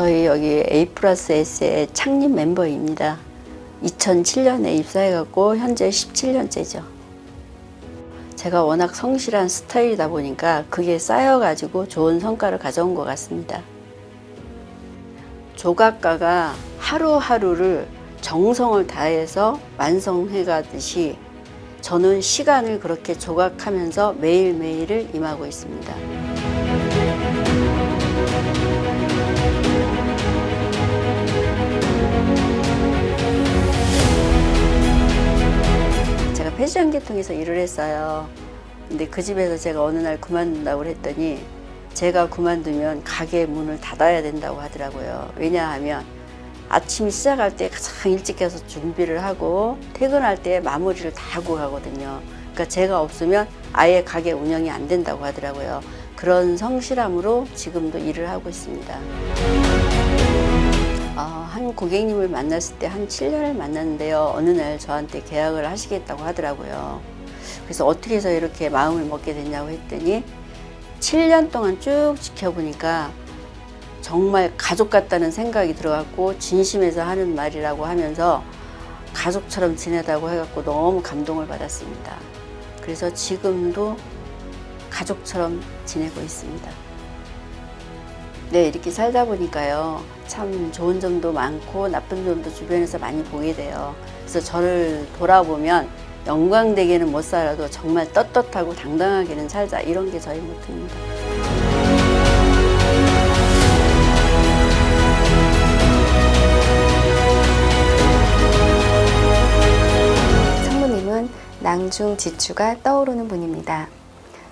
저희 여기 A 플러스 S의 창립 멤버입니다. 2007년에 입사해갖고 현재 17년째죠. 제가 워낙 성실한 스타일이다 보니까 그게 쌓여가지고 좋은 성과를 가져온 것 같습니다. 조각가가 하루하루를 정성을 다해서 완성해가듯이 저는 시간을 그렇게 조각하면서 매일매일을 임하고 있습니다. 제가 패션 계통에서 일을 했어요. 근데 그 집에서 제가 어느 날 그만둔다고 했더니 제가 그만두면 가게 문을 닫아야 된다고 하더라고요. 왜냐하면 아침 시작할 때 가장 일찍 가서 준비를 하고 퇴근할 때 마무리를 다 하고 가거든요. 그러니까 제가 없으면 아예 가게 운영이 안 된다고 하더라고요. 그런 성실함으로 지금도 일을 하고 있습니다. 어, 한 고객님을 만났을 때 한 7년을 만났는데요. 어느 날 저한테 계약을 하시겠다고 하더라고요. 그래서 어떻게 해서 이렇게 마음을 먹게 됐냐고 했더니 7년 동안 쭉 지켜보니까 정말 가족 같다는 생각이 들어갔고 진심에서 하는 말이라고 하면서 가족처럼 지내다고 해갖고 너무 감동을 받았습니다. 그래서 지금도 가족처럼 지내고 있습니다. 네, 이렇게 살다 보니까요. 참 좋은 점도 많고 나쁜 점도 주변에서 많이 보게 돼요. 그래서 저를 돌아보면 영광되게는 못 살아도 정말 떳떳하고 당당하게는 살자 이런 게 저희 모토입니다. 상무님은 낭중 지추가 떠오르는 분입니다.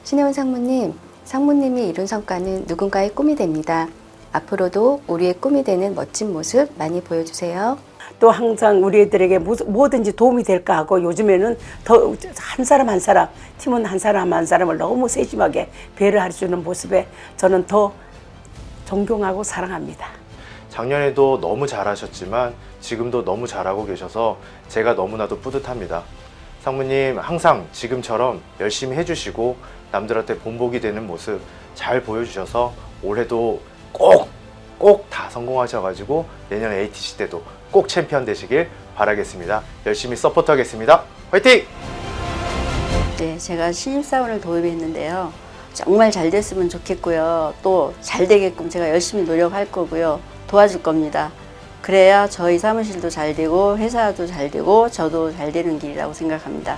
신혜원 상무님, 상무님이 이룬 성과는 누군가의 꿈이 됩니다. 앞으로도 우리의 꿈이 되는 멋진 모습 많이 보여주세요. 또 항상 우리 애들에게 무- 뭐든지 도움이 될까 하고 요즘에는 더 한 사람 한 사람 팀원 한 사람 한 사람을 너무 세심하게 배를 해주는 모습에 저는 더 존경하고 사랑합니다. 작년에도 너무 잘하셨지만 지금도 너무 잘하고 계셔서 제가 너무나도 뿌듯합니다. 상무님 항상 지금처럼 열심히 해주시고 남들한테 본보기 되는 모습 잘 보여주셔서 올해도 꼭 꼭 다 성공하셔가지고 내년 ATC 때도 꼭 챔피언 되시길 바라겠습니다. 열심히 서포트하겠습니다. 화이팅! 네, 제가 신입사원을 도입했는데요. 정말 잘 됐으면 좋겠고요. 또 잘 되게끔 제가 열심히 노력할 거고요. 도와줄 겁니다. 그래야 저희 사무실도 잘 되고 회사도 잘 되고 저도 잘 되는 길이라고 생각합니다.